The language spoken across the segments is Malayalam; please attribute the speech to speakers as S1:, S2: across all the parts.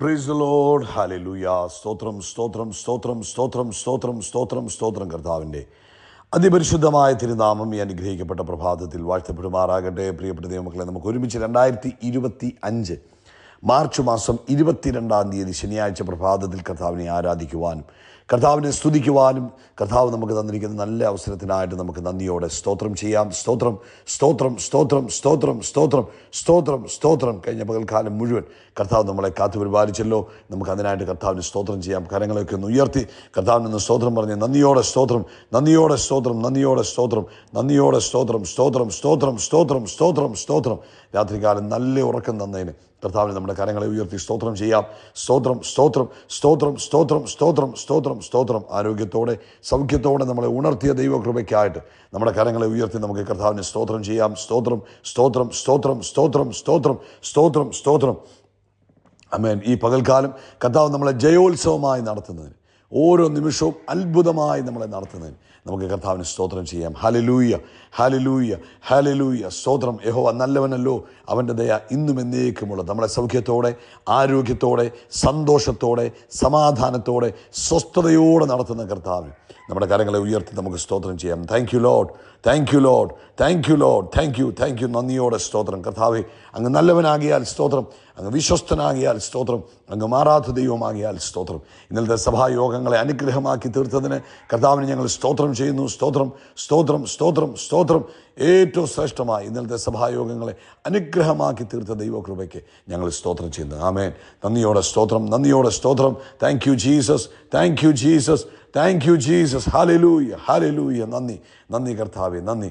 S1: പ്രൈസ് ലോഡ് ഹാലലൂയ സ്തോത്രം സ്തോത്രം സ്തോത്രം സ്തോത്രം സ്തോത്രം സ്തോത്രം സ്തോത്രം കർത്താവിന്റെ അതിപരിശുദ്ധമായ തിരുനാമം ഈ അനുഗ്രഹിക്കപ്പെട്ട പ്രഭാതത്തിൽ വാഴ്ത്തപ്പെടുമാറാകട്ടെ. പ്രിയപ്പെട്ട ദൈവമക്കളെ നമുക്ക് ഒരുമിച്ച് രണ്ടായിരത്തി ഇരുപത്തി അഞ്ച് മാർച്ച് മാസം ഇരുപത്തിരണ്ടാം തീയതി ശനിയാഴ്ച പ്രഭാതത്തിൽ കർത്താവിനെ ആരാധിക്കുവാനും കർത്താവിനെ സ്തുതിക്കുവാനും കർത്താവ് നമുക്ക് തന്നിരിക്കുന്ന നല്ല അവസരത്തിനായിട്ട് നമുക്ക് നന്ദിയോടെ സ്തോത്രം ചെയ്യാം സ്തോത്രം സ്തോത്രം സ്തോത്രം സ്തോത്രം സ്തോത്രം സ്തോത്രം സ്തോത്രം കഴിഞ്ഞ പകൽക്കാലം മുഴുവൻ കർത്താവ് നമ്മളെ കാത്തു പരിപാലിച്ചല്ലോ നമുക്ക് അതിനായിട്ട് കർത്താവിന് സ്തോത്രം ചെയ്യാം കരങ്ങളൊക്കെ ഒന്ന് ഉയർത്തി കർത്താവിന് ഒന്ന് സ്തോത്രം പറഞ്ഞ് നന്ദിയോടെ സ്തോത്രം നന്ദിയോടെ സ്തോത്രം നന്ദിയോടെ സ്തോത്രം നന്ദിയോടെ സ്തോത്രം സ്തോത്രം സ്തോത്രം സ്തോത്രം സ്തോത്രം സ്തോത്രം രാത്രികാലം നല്ല ഉറക്കം തന്നതിന് കർത്താവിന് നമ്മുടെ കരങ്ങളെ ഉയർത്തി സ്തോത്രം ചെയ്യാം സ്തോത്രം സ്തോത്രം സ്തോത്രം സ്തോത്രം സ്തോത്രം സ്തോത്രം സ്തോത്രം സ്തോത്രം. ആരോഗ്യത്തോടെ സൗഖ്യത്തോടെ നമ്മളെ ഉണർത്തിയ ദൈവകൃപയ്ക്കായിട്ട് നമ്മുടെ കരങ്ങളെ ഉയർത്തി നമുക്ക് കർത്താവിനെ സ്തോത്രം ചെയ്യാം. സ്തോത്രം സ്തോത്രം സ്തോത്രം സ്തോത്രം സ്തോത്രം സ്തോത്രം സ്തോത്രം. അമേൻ ഈ പകൽക്കാലം കർത്താവ് നമ്മളെ ജയോത്സവമായി നടത്തുന്നതിന് ഓരോ നിമിഷവും അത്ഭുതമായി നമ്മളെ നടത്തുന്നതിന് നമുക്ക് കർത്താവിന് സ്തോത്രം ചെയ്യാം. ഹലലൂയ ഹലലൂയ ഹലലൂയ സ്തോത്രം. യഹോവ നല്ലവനല്ലോ. അവന്റെ ദയ ഇന്നും എന്നേക്കുമുള്ള നമ്മളെ സൗഖ്യത്തോടെ ആരോഗ്യത്തോടെ സന്തോഷത്തോടെ സമാധാനത്തോടെ സ്വസ്ഥതയോടെ നടത്തുന്ന കർത്താവ്. നമ്മുടെ കാര്യങ്ങളെ ഉയർത്തി നമുക്ക് സ്തോത്രം ചെയ്യാം. Thank you Lord thank you Lord thank you Lord thank you thank you നന്ദിയോടെ സ്തോത്രം. കർത്താവെ അങ്ങ് നല്ലവനാകിയാൽ സ്തോത്രം. അങ്ങ് വിശ്വസ്തനാകിയാൽ സ്തോത്രം. അങ്ങ് മാറാത്ത ദൈവമാകിയാൽ സ്തോത്രം. ഇന്നലത്തെ സഭായോഗങ്ങളെ അനുഗ്രഹമാക്കി തീർത്തതിന് കർത്താവിന് ഞങ്ങൾ സ്തോത്രം ചെയ്യുന്നു. സ്തോത്രം സ്തോത്രം സ്തോത്രം സ്തോത്രം. ഏറ്റവും ശ്രേഷ്ഠമായി ഇന്നലത്തെ സഭായോഗങ്ങളെ അനുഗ്രഹമാക്കി തീർത്ത ദൈവകൃപയ്ക്ക് ഞങ്ങൾ സ്തോത്രം ചെയ്യുന്നു. ആമേൻ. നന്ദിയോടെ സ്തോത്രം നന്ദിയോടെ സ്തോത്രം. Thank you Jesus thank you Jesus thank you Jesus hallelujah hallelujah നന്ദി നന്ദി കർത്താവെ നന്ദി.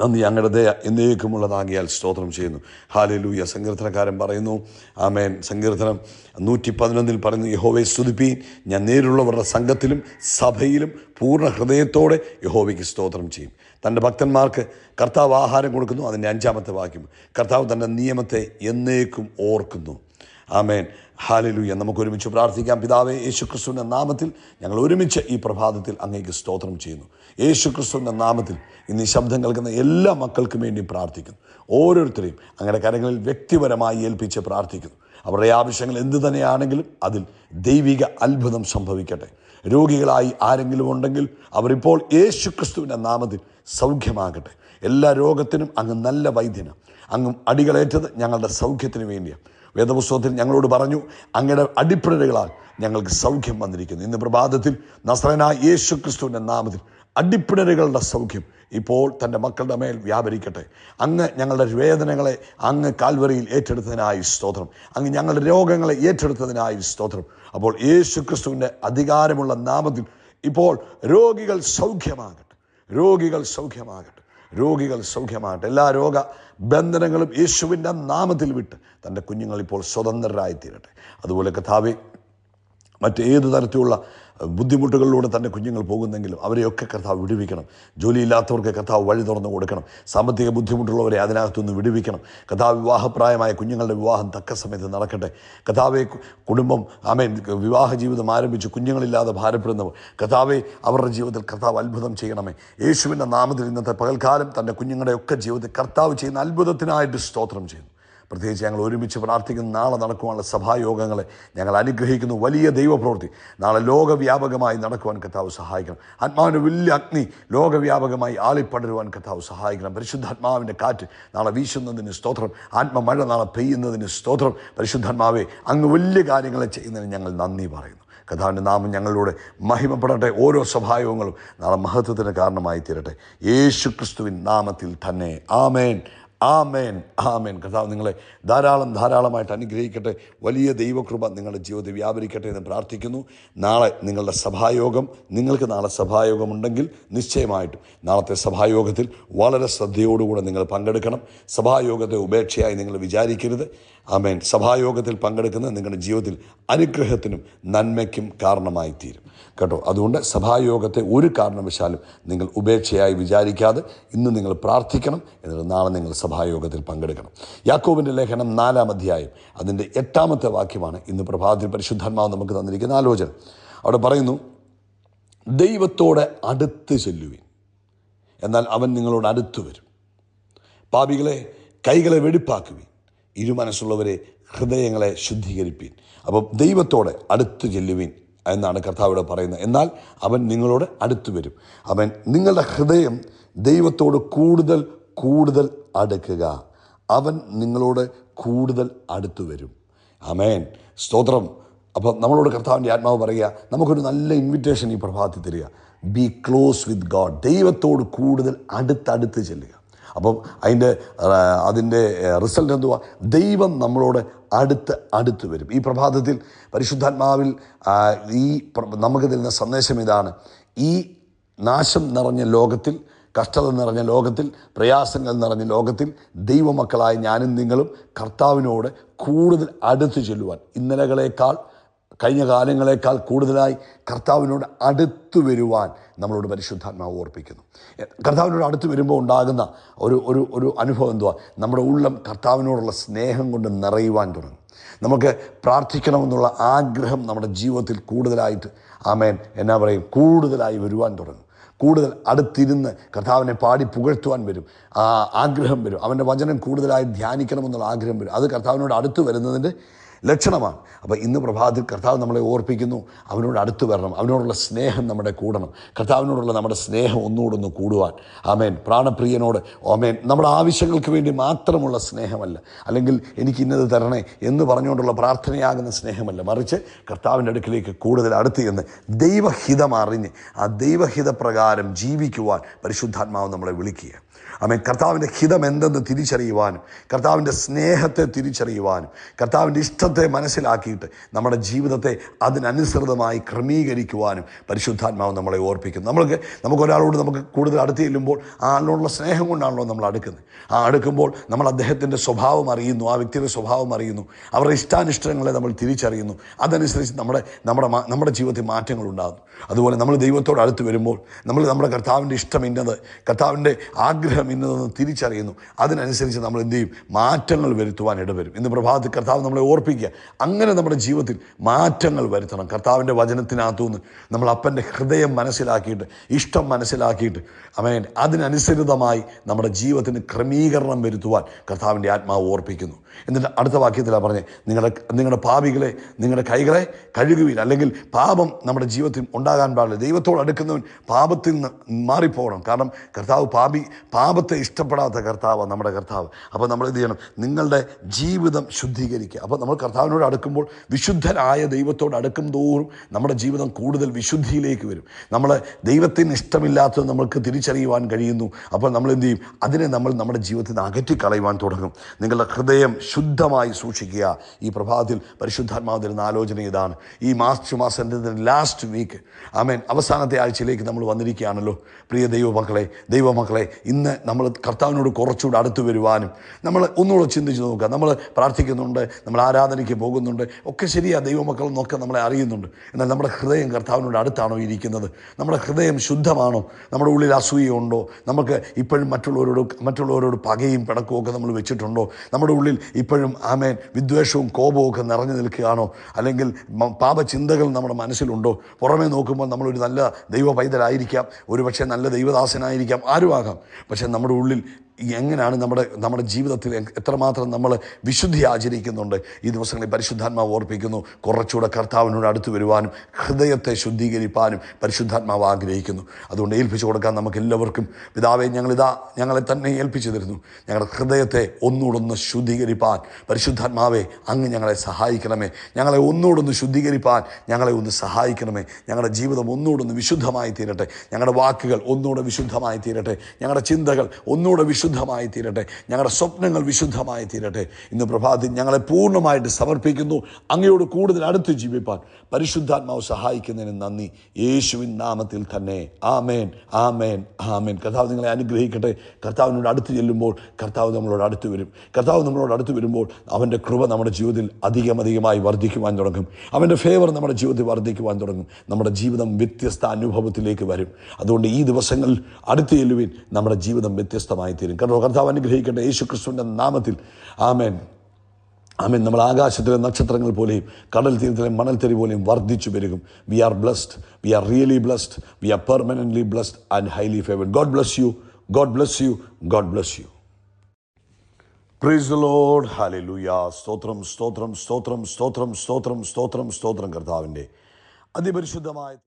S1: നന്ദി അങ്ങയുടെ ദയ എന്നേക്കുമുള്ളതാകിയാൽ സ്തോത്രം ചെയ്യുന്നു. ഹാലലൂയ സങ്കീർത്തനക്കാരൻ പറയുന്നു ആമേൻ. സങ്കീർത്തനം നൂറ്റി പതിനൊന്നിൽ പറയുന്നു യഹോവയെ സ്തുതിപ്പീൻ. ഞാൻ നേരിലുള്ളവരുടെ സംഘത്തിലും സഭയിലും പൂർണ ഹൃദയത്തോടെ യഹോവയ്ക്ക് സ്തോത്രം ചെയ്യും. തന്റെ ഭക്തന്മാർക്ക് കർത്താവ് ആഹാരം കൊടുക്കുന്നു അതിന്റെ അഞ്ചാമത്തെ വാക്യം. കർത്താവ് തന്റെ നിയമത്തെ എന്നേക്കും ഓർക്കുന്നു. ആമേൻ. ഹാലലൂയ നമുക്ക് ഒരുമിച്ച് പ്രാർത്ഥിക്കാം. പിതാവേ യേശുക്രിസ്തുവിന്റെ നാമത്തിൽ ഞങ്ങൾ ഒരുമിച്ച് ഈ പ്രഭാതത്തിൽ അങ്ങേക്ക് സ്തോത്രം ചെയ്യുന്നു. യേശുക്രിസ്തുവിന്റെ നാമത്തിൽ ഇന്ന് ഈ ശബ്ദം കേൾക്കുന്ന എല്ലാ മക്കൾക്കും വേണ്ടി പ്രാർത്ഥിക്കുന്നു. ഓരോരുത്തരെയും അങ്ങയുടെ കരങ്ങളിൽ വ്യക്തിപരമായി ഏൽപ്പിച്ച് പ്രാർത്ഥിക്കുന്നു. അവരുടെ ആവശ്യങ്ങൾ എന്തു തന്നെയാണെങ്കിലും അതിൽ ദൈവിക അത്ഭുതം സംഭവിക്കട്ടെ. രോഗികളായി ആരെങ്കിലും ഉണ്ടെങ്കിൽ അവരിപ്പോൾ യേശുക്രിസ്തുവിന്റെ നാമത്തിൽ സൗഖ്യമാകട്ടെ. എല്ലാ രോഗത്തിനും അങ്ങ് നല്ല വൈദ്യനം. അങ്ങ് അടികളേറ്റത് ഞങ്ങളുടെ സൗഖ്യത്തിന് വേണ്ടിയാണ് വേദപുസ്തകത്തിൽ ഞങ്ങളോട് പറഞ്ഞു അങ്ങയുടെ അടിപ്പിടലുകളാൽ ഞങ്ങൾക്ക് സൗഖ്യം വന്നിരിക്കുന്നു. ഇന്ന് പ്രഭാതത്തിൽ നസ്രനായ യേശു ക്രിസ്തുവിന്റെ നാമത്തിൽ അടിപ്പിടലുകളുടെ സൗഖ്യം ഇപ്പോൾ തന്റെ മക്കളുടെ മേൽ വ്യാപരിക്കട്ടെ. അങ്ങ് ഞങ്ങളുടെ വേദനകളെ അങ്ങ് കാൽവറിയിൽ ഏറ്റെടുത്തതിനായി സ്തോത്രം. അങ്ങ് ഞങ്ങളുടെ രോഗങ്ങളെ ഏറ്റെടുത്തതിനായി സ്തോത്രം. അപ്പോൾ യേശു ക്രിസ്തുവിന്റെ അധികാരമുള്ള നാമത്തിൽ ഇപ്പോൾ രോഗികൾ സൗഖ്യമാകട്ടെ. രോഗികൾ സൗഖ്യമാകട്ടെ. രോഗികൾ സൗഖ്യമാകട്ടെ. എല്ലാ രോഗ ബന്ധനങ്ങളും യേശുവിന്റെ നാമത്തിൽ വിട്ട് തന്റെ കുഞ്ഞുങ്ങൾ ഇപ്പോൾ സ്വതന്ത്രരായി തീരട്ടെ അതുപോലെ കഥാവെ മറ്റേത് തരത്തിലുള്ള ബുദ്ധിമുട്ടുകളിലൂടെ തന്നെ കുഞ്ഞുങ്ങൾ പോകുന്നെങ്കിലും അവരെയൊക്കെ കർത്താവ് വിടുവിക്കണം. ജോലിയില്ലാത്തവർക്ക് കർത്താവ് വഴി തുറന്നു കൊടുക്കണം. സാമ്പത്തിക ബുദ്ധിമുട്ടുള്ളവരെ അതിനകത്തുനിന്ന് വിടുവിക്കണം. കഥാ വിവാഹപ്രായമായ കുഞ്ഞുങ്ങളുടെ വിവാഹം തക്ക സമയത്ത് നടക്കട്ടെ. കഥാവെ കുടുംബം ആമേ വിവാഹ ജീവിതം ആരംഭിച്ച് കുഞ്ഞുങ്ങളില്ലാതെ ഭാരപ്പെടുന്നവർ കഥാവെ അവരുടെ ജീവിതത്തിൽ കർത്താവ് അത്ഭുതം ചെയ്യണമേ. യേശുവിന്റെ നാമത്തിൽ ഇന്നത്തെ പകൽക്കാലം തന്റെ കുഞ്ഞുങ്ങളുടെയൊക്കെ ജീവിതത്തിൽ കർത്താവ് ചെയ്യുന്ന അത്ഭുതത്തിനായിട്ട് സ്തോത്രം ചെയ്യുന്നു. പ്രത്യേകിച്ച് ഞങ്ങൾ ഒരുമിച്ച് പ്രാർത്ഥിക്കുന്ന നാളെ നടക്കുവാനുള്ള സഭായോഗങ്ങളെ ഞങ്ങൾ അനുഗ്രഹിക്കുന്നു. വലിയ ദൈവപ്രവൃത്തി. നാളെ ലോകവ്യാപകമായി നടക്കുവാൻ കർത്താവ് സഹായിക്കണം. ആത്മാവിന്റെ വലിയ അഗ്നി ലോകവ്യാപകമായി ആളിപ്പടരുവാൻ കർത്താവ് സഹായിക്കണം. പരിശുദ്ധാത്മാവിന്റെ കാറ്റ് നാളെ വീശുന്നതിന് സ്തോത്രം. ആത്മമഴ നാളെ പെയ്യുന്നതിന് സ്തോത്രം. പരിശുദ്ധാത്മാവെ അങ്ങ് വലിയ കാര്യങ്ങളെ ചെയ്യുന്നതിന് ഞങ്ങൾ നന്ദി പറയുന്നു. കഥാവിന്റെ നാമം ഞങ്ങളിലൂടെ മഹിമപ്പെടട്ടെ. ഓരോ സഭായോഗങ്ങളും നാളെ മഹത്വത്തിന് കാരണമായി തീരട്ടെ യേശു ക്രിസ്തുവിൻ നാമത്തിൽ തന്നെ. ആമേൻ. ആമേൻ ആമേൻ. കർത്താവ് നിങ്ങളെ ധാരാളം ധാരാളമായിട്ട് അനുഗ്രഹിക്കട്ടെ. വലിയ ദൈവകൃപ നിങ്ങളുടെ ജീവിതത്തിൽ വ്യാപരിക്കട്ടെ എന്ന് പ്രാർത്ഥിക്കുന്നു. നാളെ നിങ്ങളുടെ സഭായോഗം നിങ്ങൾക്ക് നാളെ സഭായോഗം ഉണ്ടെങ്കിൽ നിശ്ചയമായിട്ടും നാളത്തെ സഭായോഗത്തിൽ വളരെ ശ്രദ്ധയോടുകൂടെ നിങ്ങൾ പങ്കെടുക്കണം. സഭായോഗത്തെ ഉപേക്ഷയായി നിങ്ങൾ വിചാരിക്കരുത്. ആമേൻ. സഭായോഗത്തിൽ പങ്കെടുക്കുന്നത് നിങ്ങളുടെ ജീവിതത്തിൽ അനുഗ്രഹത്തിനും നന്മയ്ക്കും കാരണമായി തീരും കേട്ടോ അതുകൊണ്ട് സഭായോഗത്തെ ഒരു കാരണവശാലും നിങ്ങൾ ഉപേക്ഷയായി വിചാരിക്കാതെ ഇന്ന് നിങ്ങൾ പ്രാർത്ഥിക്കണം എന്നിട്ട് നാളെ നിങ്ങൾ സഭായോഗത്തിൽ പങ്കെടുക്കണം. യാക്കോബിന്റെ ലേഖനം നാലാം അധ്യായം അതിന്റെ എട്ടാമത്തെ വാക്യമാണ് ഇന്ന് പ്രഭാതത്തിൽ പരിശുദ്ധാത്മാവ് നമുക്ക് തന്നിരിക്കുന്ന ആലോചന. അവിടെ പറയുന്നു ദൈവത്തോടെ അടുത്ത് ചെല്ലുവിൻ എന്നാൽ അവൻ നിങ്ങളോട് അടുത്തു വരും. പാപികളെ കൈകളെ വെടിപ്പാക്കുവിൻ ഇരുമനസ്സുള്ളവരെ ഹൃദയങ്ങളെ ശുദ്ധീകരിപ്പീൻ. അപ്പം ദൈവത്തോടെ അടുത്ത് ചെല്ലുവീൻ എന്നാണ് കർത്താവിടെ പറയുന്നത്. എന്നാൽ അവൻ നിങ്ങളോട് അടുത്തു വരും. അവൻ നിങ്ങളുടെ ഹൃദയം ദൈവത്തോട് കൂടുതൽ കൂടുതൽ അടുക്കുക. അവൻ നിങ്ങളോട് കൂടുതൽ അടുത്തു വരും. അമേൻ സ്തോത്രം. അപ്പോൾ നമ്മളോട് കർത്താവിന്റെ ആത്മാവ് പറയുക നമുക്കൊരു നല്ല ഇൻവിറ്റേഷൻ ഈ പ്രഭാതത്തിൽ തരിക. ബി ക്ലോസ് വിത്ത് ഗോഡ് ദൈവത്തോട് കൂടുതൽ അടുത്തടുത്ത് ചെല്ലുക. അപ്പം അതിന്റെ അതിന്റെ റിസൾട്ട് എന്തുവാ? ദൈവം നമ്മളോട് അടുത്ത് അടുത്ത് വരും. ഈ പ്രഭാതത്തിൽ പരിശുദ്ധാത്മാവിൽ ഈ നമുക്ക് തരുന്ന സന്ദേശം ഇതാണ്. ഈ നാശം നിറഞ്ഞ ലോകത്തിൽ കഷ്ടത നിറഞ്ഞ ലോകത്തിൽ പ്രയാസങ്ങൾ നിറഞ്ഞ ലോകത്തിൽ ദൈവമക്കളായ ഞാനും നിങ്ങളും കർത്താവിനോട് കൂടുതൽ അടുത്ത് ചെല്ലുവാൻ ഇന്നലകളേക്കാൾ കഴിഞ്ഞ കാലങ്ങളെക്കാൾ കൂടുതലായി കർത്താവിനോട് അടുത്തു വരുവാൻ നമ്മളോട് പരിശുദ്ധാത്മാവ് ഓർപ്പിക്കുന്നു. കർത്താവിനോട് അടുത്ത് വരുമ്പോൾ ഉണ്ടാകുന്ന ഒരു ഒരു ഒരു അനുഭവം എന്തുവാ? നമ്മുടെ ഉള്ളം കർത്താവിനോടുള്ള സ്നേഹം കൊണ്ട് നിറയുവാൻ തുടങ്ങും. നമുക്ക് പ്രാർത്ഥിക്കണമെന്നുള്ള ആഗ്രഹം നമ്മുടെ ജീവിതത്തിൽ കൂടുതലായിട്ട് ആമേൻ എന്നാ പറയും കൂടുതലായി വരുവാൻ തുടങ്ങും. കൂടുതൽ അടുത്തിരുന്ന് കർത്താവിനെ പാടി പുകഴ്ത്തുവാൻ വരും. ആ ആഗ്രഹം വരും. അവന്റെ വചനം കൂടുതലായി ധ്യാനിക്കണമെന്നുള്ള ആഗ്രഹം വരും. അത് കർത്താവിനോട് അടുത്ത് വരുന്നതിന്റെ ലക്ഷണമാണ്. അപ്പോൾ ഇന്ന് പ്രഭാതത്തിൽ കർത്താവ് നമ്മളെ ഓർപ്പിക്കുന്നു. അവനോട് അടുത്ത് വരണം. അവനോടുള്ള സ്നേഹം നമ്മുടെ കൂടണം. കർത്താവിനോടുള്ള നമ്മുടെ സ്നേഹം ഒന്നുകൂടൊന്ന് കൂടുവാൻ. ആമേൻ. പ്രാണപ്രിയനോട് ഓമേൻ നമ്മുടെ ആവശ്യങ്ങൾക്ക് വേണ്ടി മാത്രമുള്ള സ്നേഹമല്ല. അല്ലെങ്കിൽ എനിക്ക് ഇന്നത് തരണേ എന്ന് പറഞ്ഞുകൊണ്ടുള്ള പ്രാർത്ഥനയാകുന്ന സ്നേഹമല്ല. മറിച്ച് കർത്താവിന്റെ അടുക്കിലേക്ക് കൂടുതൽ അടുത്ത് ചെന്ന് ദൈവഹിതം അറിഞ്ഞ് ആ ദൈവഹിതപ്രകാരം ജീവിക്കുവാൻ പരിശുദ്ധാത്മാവ് നമ്മളെ വിളിക്കുക. ആമേൻ. കർത്താവിന്റെ ഹിതം എന്തെന്ന് തിരിച്ചറിയുവാനും കർത്താവിന്റെ സ്നേഹത്തെ തിരിച്ചറിയുവാനും കർത്താവിന്റെ ഇഷ്ടത്തെ മനസ്സിലാക്കിയിട്ട് നമ്മുടെ ജീവിതത്തെ അതിനനുസൃതമായി ക്രമീകരിക്കുവാനും പരിശുദ്ധാത്മാവ് നമ്മളെ ഓർപ്പിക്കുന്നു. നമ്മൾക്ക് നമുക്ക് ഒരാളോട് നമുക്ക് കൂടുതൽ അടുത്ത് ചെല്ലുമ്പോൾ ആ ആളിനോടുള്ള സ്നേഹം കൊണ്ടാണല്ലോ നമ്മൾ അടുക്കുന്നത്. ആ അടുക്കുമ്പോൾ നമ്മൾ അദ്ദേഹത്തിന്റെ സ്വഭാവം അറിയുന്നു ആ വ്യക്തിയുടെ സ്വഭാവം അറിയുന്നു അവരുടെ ഇഷ്ടാനിഷ്ടങ്ങളെ നമ്മൾ തിരിച്ചറിയുന്നു. അതനുസരിച്ച് നമ്മുടെ നമ്മുടെ നമ്മുടെ ജീവിതത്തിൽ മാറ്റങ്ങൾ ഉണ്ടാകുന്നു. അതുപോലെ നമ്മൾ ദൈവത്തോട് അടുത്ത് വരുമ്പോൾ നമ്മൾ നമ്മുടെ കർത്താവിന്റെ ഇഷ്ടം ഇന്നത് കർത്താവിന്റെ ആഗ്രഹം ഇന്നതെന്ന് തിരിച്ചറിയുന്നു. അതിനനുസരിച്ച് നമ്മൾ എന്ത് ചെയ്യും? മാറ്റങ്ങൾ വരുത്തുവാൻ ഇടവരും. ഇന്ന് പ്രഭാതത്തിൽ കർത്താവ് നമ്മളെ ഓർപ്പിക്കുക അങ്ങനെ നമ്മുടെ ജീവിതത്തിൽ മാറ്റങ്ങൾ വരുത്തണം. കർത്താവിന്റെ വചനത്തിനകത്തുനിന്ന് നമ്മൾ അപ്പന്റെ ഹൃദയം മനസ്സിലാക്കിയിട്ട് ഇഷ്ടം മനസ്സിലാക്കിയിട്ട് അവൻ അതിനനുസൃതമായി നമ്മുടെ ജീവിതത്തിന് ക്രമീകരണം വരുത്തുവാൻ കർത്താവിന്റെ ആത്മാവ് ഓർപ്പിക്കുന്നു. എന്നിട്ട് അടുത്ത വാക്യത്തിലാണ് പറഞ്ഞത് നിങ്ങളുടെ നിങ്ങളുടെ പാപികളെ നിങ്ങളുടെ കൈകളെ കഴുകുവിൽ അല്ലെങ്കിൽ പാപം നമ്മുടെ ജീവിതത്തിൽ ഉണ്ടാകാൻ പാടില്ല. ദൈവത്തോട് അടുക്കുന്നവൻ പാപത്തിൽ നിന്ന് മാറിപ്പോകണം. കാരണം കർത്താവ് പാപി പാപത്തെ ഇഷ്ടപ്പെടാത്ത കർത്താവാണ് നമ്മുടെ കർത്താവ്. അപ്പോൾ നമ്മൾ എന്ത് ചെയ്യണം? നിങ്ങളുടെ ജീവിതം ശുദ്ധീകരിക്കുക. അപ്പോൾ നമ്മൾ കർത്താവിനോട് അടുക്കുമ്പോൾ വിശുദ്ധനായ ദൈവത്തോട് അടുക്കും തോറും നമ്മുടെ ജീവിതം കൂടുതൽ വിശുദ്ധിയിലേക്ക് വരും. നമ്മൾ ദൈവത്തിന് ഇഷ്ടമില്ലാത്തത് നമ്മൾക്ക് തിരിച്ചറിയുവാൻ കഴിയുന്നു. അപ്പോൾ നമ്മൾ എന്ത് ചെയ്യും? അതിനെ നമ്മൾ നമ്മുടെ ജീവിതത്തിൽ നിന്ന് അകറ്റിക്കളയുവാൻ തുടങ്ങും. നിങ്ങളുടെ ഹൃദയം ശുദ്ധമായി സൂക്ഷിക്കുക. ഈ പ്രഭാതത്തിൽ പരിശുദ്ധാത്മാവ് തരുന്ന ആലോചന ഇതാണ്. ഈ മാർച്ച് മാസത്തിന്റെ ലാസ്റ്റ് വീക്ക് ആമേൻ. അവസാനത്തെ ആഴ്ചയിലേക്ക് നമ്മൾ വന്നിരിക്കുകയാണല്ലോ. പ്രിയ ദൈവമക്കളെ ദൈവമക്കളെ ഇന്ന് നമ്മൾ കർത്താവിനോട് കുറച്ചുകൂടെ അടുത്തു വരുവാനും നമ്മൾ ഒന്നുകൂടെ ചിന്തിച്ച് നോക്കുക. നമ്മൾ പ്രാർത്ഥിക്കുന്നുണ്ട്. നമ്മൾ ആരാധനയ്ക്ക് പോകുന്നുണ്ട്. ഒക്കെ ശരിയാ ദൈവമക്കൾ എന്നൊക്കെ നമ്മളെ അറിയുന്നുണ്ട്. എന്നാൽ നമ്മുടെ ഹൃദയം കർത്താവിനോട് അടുത്താണോ ഇരിക്കുന്നത്? നമ്മുടെ ഹൃദയം ശുദ്ധമാണോ? നമ്മുടെ ഉള്ളിൽ അസൂയുണ്ടോ നമുക്ക് ഇപ്പോഴും മറ്റുള്ളവരോട് മറ്റുള്ളവരോട് പകയും പിണക്കവും ഒക്കെ നമ്മൾ വെച്ചിട്ടുണ്ടോ? നമ്മുടെ ഉള്ളിൽ ഇപ്പോഴും ആമേൻ വിദ്വേഷവും കോപവും ഒക്കെ നിറഞ്ഞു നിൽക്കുകയാണോ? അല്ലെങ്കിൽ പാപചിന്തകൾ നമ്മുടെ മനസ്സിലുണ്ടോ? പുറമേ നോക്കുമ്പോൾ നമ്മളൊരു നല്ല ദൈവ പൈതലായിരിക്കാം ഒരു പക്ഷേ നല്ല ദൈവദാസനായിരിക്കാം. ആരുമാകാം. പക്ഷേ നമ്മുടെ ഉള്ളിൽ എങ്ങനെയാണ് നമ്മുടെ നമ്മുടെ ജീവിതത്തിൽ എത്രമാത്രം നമ്മൾ വിശുദ്ധി ആചരിക്കുന്നുണ്ട്? ഈ ദിവസങ്ങളിൽ പരിശുദ്ധാത്മാവ് ഓർപ്പിക്കുന്നു. കുറച്ചുകൂടെ കർത്താവിനോട് അടുത്ത് വരുവാനും ഹൃദയത്തെ ശുദ്ധീകരിപ്പാനും പരിശുദ്ധാത്മാവ് ആഗ്രഹിക്കുന്നു. അതുകൊണ്ട് ഏൽപ്പിച്ചു കൊടുക്കാൻ നമുക്ക് എല്ലാവർക്കും പിതാവെ ഞങ്ങളിതാ ഞങ്ങളെ തന്നെ ഏൽപ്പിച്ചു തരുന്നു. ഞങ്ങളുടെ ഹൃദയത്തെ ഒന്നുകൂടൊന്ന് ശുദ്ധീകരിപ്പാൻ പരിശുദ്ധാത്മാവെ അങ്ങ് ഞങ്ങളെ സഹായിക്കണമേ. ഞങ്ങളെ ഒന്നുകൂടൊന്ന് ശുദ്ധീകരിപ്പാൻ ഞങ്ങളെ ഒന്ന് സഹായിക്കണമേ. ഞങ്ങളുടെ ജീവിതം ഒന്നുകൂടൊന്ന് വിശുദ്ധമായി തീരട്ടെ ഞങ്ങളുടെ വാക്കുകൾ ഒന്നുകൂടെ വിശുദ്ധമായി തീരട്ടെ ഞങ്ങളുടെ ചിന്തകൾ ഒന്നുകൂടെ വിശുദ്ധമായി തീരട്ടെ. ഞങ്ങളുടെ സ്വപ്നങ്ങൾ വിശുദ്ധമായി തീരട്ടെ. ഇന്ന് പ്രഭാതി ഞങ്ങളെ പൂർണമായിട്ട് സമർപ്പിക്കുന്നു. അങ്ങയോട് കൂടുതൽ അടുത്ത് ജീവിപ്പാൻ പരിശുദ്ധാത്മാവ് സഹായിക്കുന്നതിന് നന്ദി. യേശുവിൻ നാമത്തിൽ തന്നെ. ആമേൻ. ആമേൻ. ആമേൻ. കർത്താവ് നിങ്ങളെ അനുഗ്രഹിക്കട്ടെ. കർത്താവിനോട് അടുത്ത് ചെല്ലുമ്പോൾ കർത്താവ് നമ്മളോട് അടുത്ത് വരും. കർത്താവ് നമ്മളോട് അടുത്ത് വരുമ്പോൾ അവന്റെ കൃപ നമ്മുടെ ജീവിതത്തിൽ അധികം അധികമായി വർദ്ധിക്കുവാൻ തുടങ്ങും. അവന്റെ ഫേവർ നമ്മുടെ ജീവിതത്തിൽ വർദ്ധിക്കുവാൻ തുടങ്ങും. നമ്മുടെ ജീവിതം വ്യത്യസ്ത അനുഭവത്തിലേക്ക് വരും. അതുകൊണ്ട് ഈ ദിവസങ്ങൾ അടുത്ത് ചെല്ലുവിൻ. നമ്മുടെ ജീവിതം വ്യത്യസ്തമായി തീരും. കർത്താവ് അനുഗ്രഹിക്കട്ടെ. യേശു ക്രിസ്തുവിന്റെ നാമത്തിൽ. ആമേൻ. ആമേൻ. നമ്മൾ ആകാശത്തിലെ നക്ഷത്രങ്ങൾ പോലെയും കടൽ തീരത്തിലെ മണൽത്തരി പോലെയും വർദ്ധിച്ചു പെരുകും. We are blessed we are really blessed we are permanently blessed and highly favoured God bless you God bless you God bless you praise Lord hallelujah സ്തോത്രം സ്തോത്രം സ്തോത്രം സ്തോത്രം സ്തോത്രം സ്തോത്രം സ്തോത്രം കർത്താവിന്റെ. അതിപരിശുദ്ധമായ